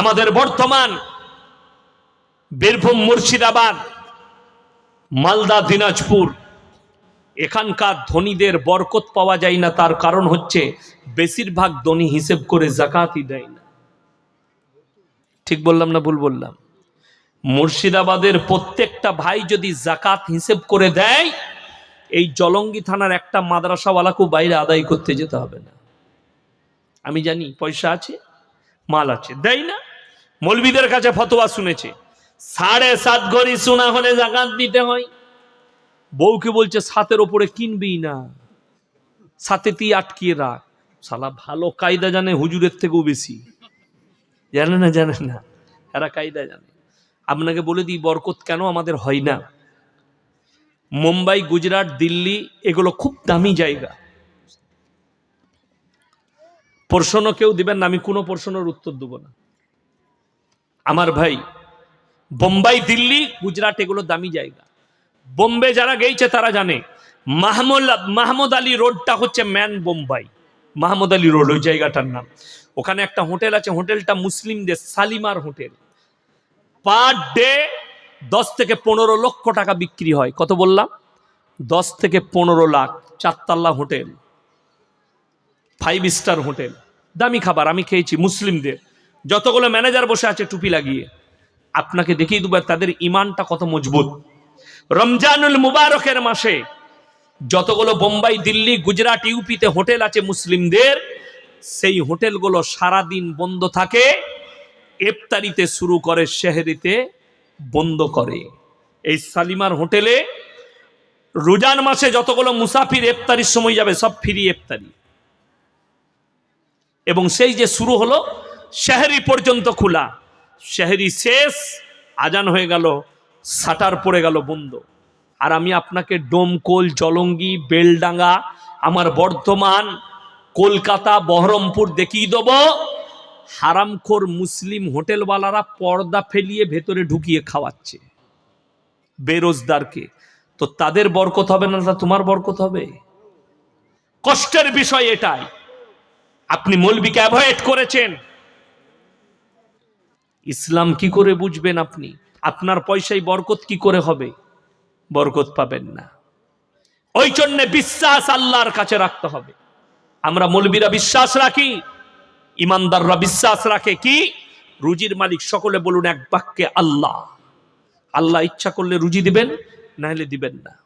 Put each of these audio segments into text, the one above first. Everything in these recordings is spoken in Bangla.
আমাদের বর্তমান বীরভূম মুর্শিদাবাদ, মালদা, দিনাজপুর, এখানকার ধনীদের বরকত পাওয়া যায় না, তার কারণ হচ্ছে বেশিরভাগ ধনী হিসেব করে জাকাতই দেয় না। ঠিক বললাম না ভুল বললাম? মুর্শিদাবাদের প্রত্যেকটা ভাই যদি জাকাত হিসেব করে দেয়, এই জলঙ্গি থানার একটা মাদ্রাসাওয়ালাকেও বাইরে আদায় করতে যেতে হবে না। আমি জানি, পয়সা আছে? মাল আছে। দেয় না? মৌলবিদের কাছে ফতোয়া শুনেছে। সাড়ে সাত ঘড়ি সোনা হলে জাকাত দিতে হয়। বউকে বলছে, সাতের ওপরে কিনবি না। সাথে তুই আটকিয়ে রাখ। সালা ভালো কায়দা জানে হুজুরের থেকেও বেশি। জানে না জানে না। এরা কায়দা জানে। আপনাকে বলে দিই, বরকত কেন আমাদের হয় না? মুম্বাই, গুজরাট, দিল্লি, এগুলো খুব দামি জায়গা। প্রশ্ন কেউ দিবেন না, আমি কোনো প্রশ্নের উত্তর দেবো না। আমার ভাই, বোম্বাই, দিল্লি, গুজরাট, এগুলো দামি জায়গা। বোম্বে যারা গেছে তারা জানে, মাহমুদ মাহমুদ আলী রোডটা হচ্ছে ম্যান বোম্বাই। মাহমুদ আলী রোড, ওই জায়গাটার নাম। ওখানে একটা হোটেল আছে, হোটেলটা মুসলিমদের সালিমার হোটেল। পার ডে দশ থেকে পনেরো লক্ষ টাকা বিক্রি হয়। কত বললাম? দশ থেকে পনেরো লাখ চারতাল্লা হোটেল। Five star hotel. দামি খাবার, আমি খেয়েছি, মুসলিমদের। যতগুলো ম্যানেজার বসে আছে টুপি লাগিয়ে। আপনাকে দেখিয়ে দেবো, তাদের ইমানটা কত মজবুত। রমজানুল মুবারকের মাসে যতগুলো বোম্বাই, দিল্লি, গুজরাট, ইউপিতে হোটেল আছে মুসলিমদের, সেই হোটেলগুলো সারাদিন বন্ধ থাকে। ইফতারিতে শুরু করে শেহরিতে বন্ধ করে। এই সালিমার হোটেলে রোজান মাসে যতগুলো মুসাফির ইফতারির সময় যাবে, সব ফ্রি ইফতারি। এবং সেই যে শুরু হলো শেহরি পর্যন্ত খোলা। শেহরি শেষ, আজান হয়ে গেল সাটার পড়ে গেল বন্ধ। আর আমি আপনাকে ডোমকোল জলঙ্গি, বেলডাঙ্গা, আমার বর্ধমান, কলকাতা, বহরমপুর দেখিয়ে দেবো। হারামখোর মুসলিম হোটেলওয়ালারা পর্দা ফেলিয়ে ভেতরে ঢুকিয়ে খাওয়াচ্ছে। বেরোজদারকে। তো তাদের বরকত হবে না তোমার বরকত হবে? কষ্টের বিষয় এটাই। আপনি মৌলবিকে অ্যাভয়েড করেছেন। ইসলাম কি করে বুঝবেন আপনি? আপনার পয়সায় বরকত কি করে হবে? বরকত পাবেন না। ওই জন্য বিশ্বাস আল্লাহর কাছে রাখতে হবে। আমরা মৌলবীরা বিশ্বাস রাখি, ইমানদাররা বিশ্বাস রাখে কি? রুজির মালিক সকলে বলুন এক বাক্যে আল্লাহ। আল্লাহ ইচ্ছা করলে রুজি দিবেন না হলে দিবেন না।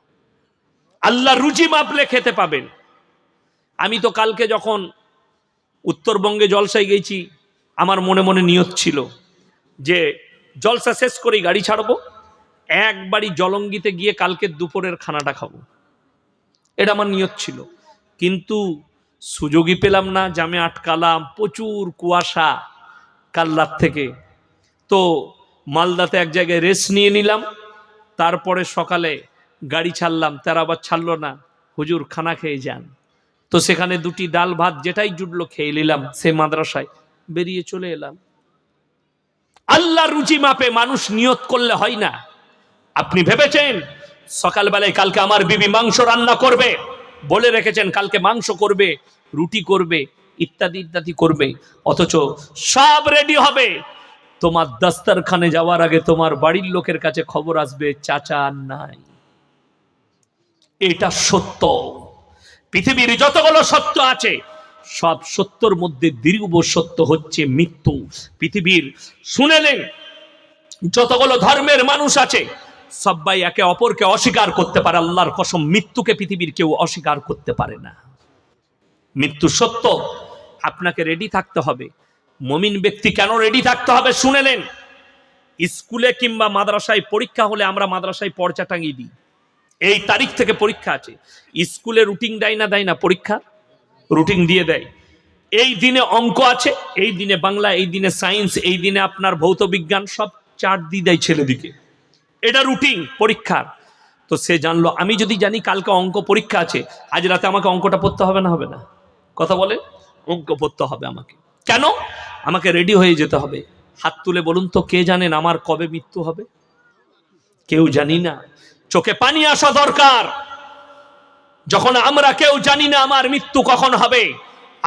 আল্লাহ রুজি মাপলে খেতে পাবেন। আমি তো কালকে যখন উত্তরবঙ্গে জলসায় গেছি, আমার মনে মনে নিয়ত ছিল যে জলসা শেষ করেই গাড়ি ছাড়বো, একবারই জলঙ্গিতে গিয়ে কালকে দুপুরের খানাটা খাব। এটা আমার নিয়ত ছিল। কিন্তু সুযোগই পেলাম না, জামে আটকালাম, প্রচুর কুয়াশা কাল রাত থেকে। তো মালদাতে এক জায়গায় রেস্ট নিয়ে নিলাম, তারপরে সকালে গাড়ি ছাড়লাম, তারা আবার ছাড়লো না। হুজুর খানা খেয়ে যান। তো সেখানে দুটি ডাল ভাত যেটাই জুটলো খেয়ে নিলাম, সে মাদ্রাসায়। বেরিয়ে চলে এলাম। আল্লাহ রুচি মাপে মানুষ নিয়ত করলে হয় না। আপনি ভেবেছেন, সকালবেলায় কালকে আমার বিবি মাংস রান্না করবে, বলে রেখেছেন কালকে মাংস করবে, রুটি করবে, ইত্যাদি ইত্যাদি করবে, অথচ সব রেডি হবে। তোমার দাস্তারখানে যাওয়ার আগে তোমার বাড়ির লোকের কাছে খবর আসবে, চাচা নাই। এটা সত্য। পৃথিবীর যতগুলো সত্য আছে, সব সত্যর মধ্যে দীর্ঘ সত্য হচ্ছে মৃত্যু। পৃথিবীর শুনেলেন যতগুলো ধর্মের মানুষ আছে, সবাই একে অপরকে অস্বীকার করতে পারে। আল্লাহর কসম, মৃত্যুকে পৃথিবীর কেউ অস্বীকার করতে পারে না। মৃত্যু সত্য, আপনাকে রেডি থাকতে হবে। মমিন ব্যক্তি কেন রেডি থাকতে হবে শুনেলেন? স্কুলে কিংবা মাদ্রাসায় পরীক্ষা হলে আমরা মাদ্রাসায় পর্চা টাঙিয়ে দিই। এই তারিখ থেকে পরীক্ষা আছে। স্কুলে রুটিন দেয় না দেয় না পরীক্ষা, রুটিন দিয়ে দেয়। এই দিনে অঙ্ক আছে, এই দিনে বাংলা, এই দিনে সায়েন্স, এই দিনে আপনার ভৌত বিজ্ঞান সব চার দিয়ে দেয় ছেলেদিকে। এটা রুটিন পরীক্ষার তো সে জানলো, আমি যদি জানি কালকে অঙ্ক পরীক্ষা আছে, আজ রাতে আমাকে অঙ্কটা পড়তে হবে না হবে না? কথা বলে, অঙ্ক পড়তে হবে আমাকে। কেন? আমাকে রেডি হয়ে যেতে হবে। হাত তুলে বলুন তো, কে জানেন আমার কবে মৃত্যু হবে? কেউ জানি না। চোখে পানি আসা দরকার। যখন আমরা কেউ জানি না আমার মৃত্যু কখন হবে,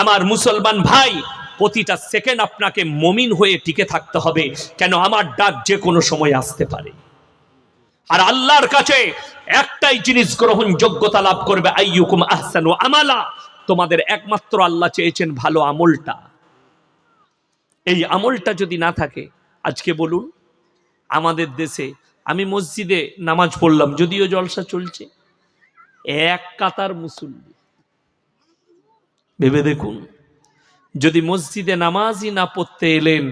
আমার মুসলমান ভাই প্রতিটা সেকেন্ড আপনাকে মমিন হয়ে টিকে থাকতে হবে, কেন আমার ডাক যে কোনো সময় আসতে পারে। আর আল্লাহর কাছে একটাই জিনিস গ্রহণ যোগ্যতা লাভ করবে, আইয়ুকুম আহসানু আমালা। তোমাদের একমাত্র আল্লাহ চেয়েছেন ভালো আমলটা। এই আমলটা যদি না থাকে, আজকে বলুন, আমাদের দেশে আমি মসজিদে নামাজ পড়লাম, যদিও জলসা চলছে। এক কাতার মুসল্লি। ভেবে দেখুন, যদি মসজিদে নামাজই না পড়তে এলেন,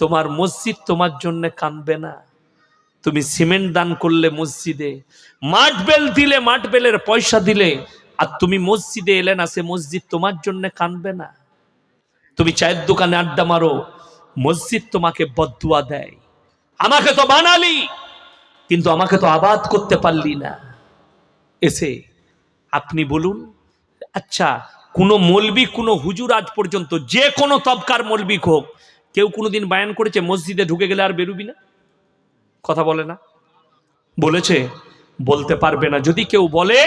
তোমার মসজিদ তোমার জন্য কানবে না। তুমি সিমেন্ট দান করলে মসজিদে, মাঠ বেল দিলে মাঠ বেলের পয়সা দিলে, আর তুমি মসজিদে এলে না, সে মসজিদ তোমার জন্য কানবে না। তুমি চায়ের দোকানে আড্ডা মারো, মসজিদ তোমাকে বদুয়া দেয়। আমাকে তো বানালি। কিন্তু আমাকে তো আবাদ করতে পারলি না। এসে আপনি বলুন আচ্ছা কোনো মলবি, কোনো হুজুর আজ পর্যন্ত যে কোনো তবকার মলবি হোক, কেউ কোনোদিন বায়ান করেছে, মসজিদে ঢুকে গেলে আর বেরুবি না? কথা বলে না? বলেছে, বলতে পারবে না। যদি কেউ বলে,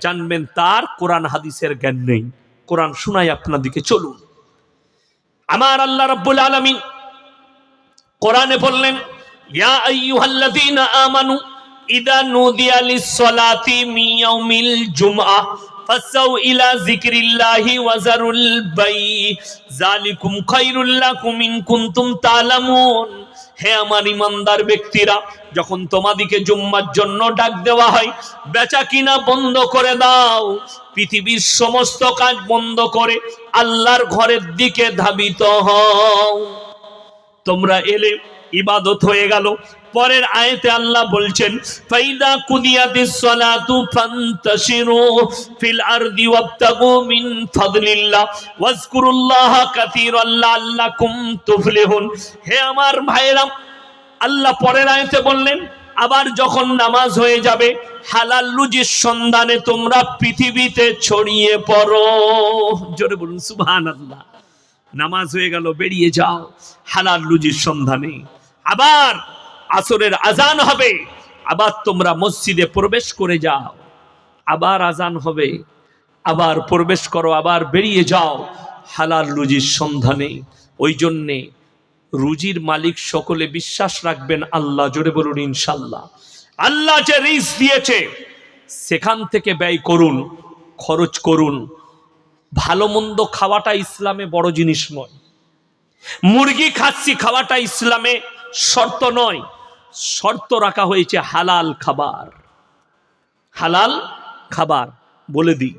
জানবেন তার কোরআন হাদিসের জ্ঞান নেই। কোরআন শোনাই আপনাদিকে চলুন। আমার আল্লাহ রাব্বুল আলামিন কোরআনে বললেন ইয়া আমানু ইদা ইলা যিকরিল্লাহি ওয়া যারুল বাই হে আমার ইমানদার ব্যক্তিরা, যখন তোমাদিকে জুম্মার জন্য ডাক দেওয়া হয়, বেচা কিনা বন্ধ করে দাও। পৃথিবীর সমস্ত কাজ বন্ধ করে আল্লাহর ঘরের দিকে ধাবিত হও। তোমরা এলে ইবাদত হয়ে গেল। পরের আয়াতে আল্লাহ বলছেন, ফাইদা সালাতু ফান্তাশিরু ফিল আরদি ওয়াবতাগু মিন ফাদলিল্লাহ। ওয়াজকুরুল্লাহা কাসীরান লাআল্লাকুম তুফলিহুন। হে আমার ভাইরা আল্লাহ পরের আয়াতে বললেন, আবার যখন নামাজ হয়ে যাবে, হালাল রুজির সন্ধানে তোমরা পৃথিবীতে ছড়িয়ে পড়ো। জোরে বলুন, সুবহানাল্লাহ। নামাজ হয়ে গেল, বেরিয়ে যাও। হালাল রুজির সন্ধানে। আবার আসরের আজান হবে। আবার তোমরা মসজিদে প্রবেশ করে যাও। আবার আজান হবে। আবার প্রবেশ করো, আবার বেরিয়ে যাও। হালাল রুজির সন্ধানে। ওই জন্যে রুজির মালিক সকলে বিশ্বাস রাখবেন, আল্লাহ জোরে বলুন, ইনশাল্লাহ। আল্লাহ যে রিস দিয়েছে, সেখান থেকে ব্যয় করুন, খরচ করুন। ভালো মন্দ খাওয়াটা ইসলামে বড় জিনিস নয়। মুরগি খাচ্ছি খাওয়াটা ইসলামে শর্ত নয়। শর্ত রাখা হয়েছে হালাল খাবার। হালাল খাবার বলে দিই।